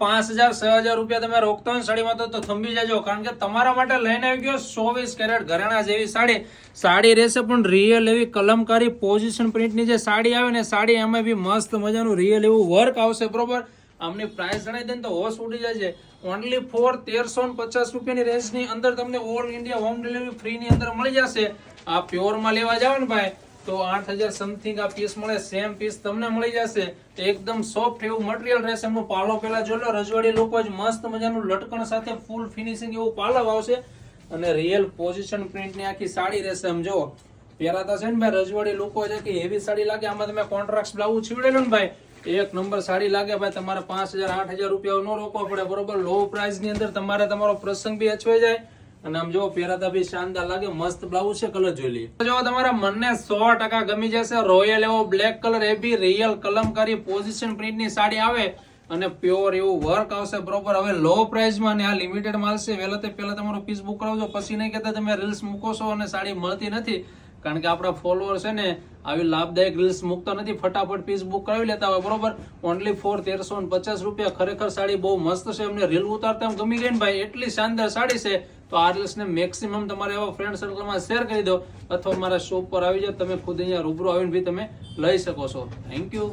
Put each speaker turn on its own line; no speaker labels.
પાંચ હજાર, છ હજાર રૂપિયા તમે રોકતા હોય સાડીમાં તો થંભી જજો. કારણ કે તમારા માટે લઈને આવી ગયો ચોવીસ કેરેટ ઘરેણા જેવી સાડી. સાડી રહેશે પણ રિયલ એવી કલમકારી પોઝિશન પ્રિન્ટની જે સાડી આવે ને, સાડી એમાં બી મસ્ત મજાનું રિયલ એવું વર્ક આવશે, બરોબર? આમની પ્રાઇસ જણાવી દે તો હોશ ઉડી જાય છે ઓનલી ફોર તેરસો પચાસ રૂપિયાની રેન્જની અંદર તમને ઓલ ઇન્ડિયા હોમ ડિલિવરી ફ્રીની અંદર મળી જશે. આ પ્યોરમાં લેવા જાવ ને ભાઈ. તો આઠ હજાર સમથિંગ આ પીસ મળે સેમ પીસ તમને મળી જશે. તો એકદમ સોફ્ટ એવું મટીરિયલ રહેશે, એમનું પાલો પેલા જોઈ લો, રજવાડી લોકો જ, મસ્ત મજાનું લટકણ સાથે ફૂલ ફિનિશિંગ એવું પાલવ આવશે. અને રિયલ પોઝિશન પ્રિન્ટની આખી સાડી રહેશે એમ જો પહેરાતા છે ને ભાઈ, રજવાડી લોકો છે કે હેવી સાડી લાગે, આમાં તમે કોન્ટ્રાક્ટ બ્લાઉઝ છીવડેલું ને ભાઈ, એક નંબર સાડી લાગે ભાઈ, તમારે પાંચ હજાર, આઠ હજાર રૂપિયા ન રોકવા પડે, બરોબર? લો પ્રાઇસની અંદર તમારે તમારો પ્રસંગ બી અચવાઈ જાય. અને આમ જો પહેરાતા બી શાનદાર લાગે, મસ્ત બ્લાઉઝ છે કલર જોઈ લઈએ. જો તમારા મનને સો ટકા ગમી જશે રોયલ એવો black colour A B real kalamkari position પ્રિન્ટની sari આવે અને પ્યોર એવું વર્ક આવશે બરોબર હવે લો પ્રાઇસમાં અને આ લિમિટેડ માલ છે, વહેલા તે પહેલાં તમારો પીસ બુક કરાવજો. પછી નહીં કહેતા તમે રીલ્સ મૂકો છો અને સાડી મળતી નથી. કારણ કે આપણા ફોલોઅર છે ને આવી લાભદાયક રીલ્સ મૂકતા નથી. ફટાફટ પીસ બુક કરાવી લેતા હોય, બરોબર? ઓનલી ફોર તેરસો પચાસ રૂપિયા ખરેખર સાડી બહુ મસ્ત છે. અમને રીલ ઉતારતા ગમી ગઈ ને ભાઈ, એટલી શાનદાર સાડી છે. તો આ રીલ્સને મેક્સિમમ તમારે એવા ફ્રેન્ડ સર્કલમાં શેર કરી દો. અથવા મારા શોપ પર આવી જાઓ, તમે ખુદ અહીંયા રૂબરૂ આવીને બી તમે લઈ શકો છો. Thank you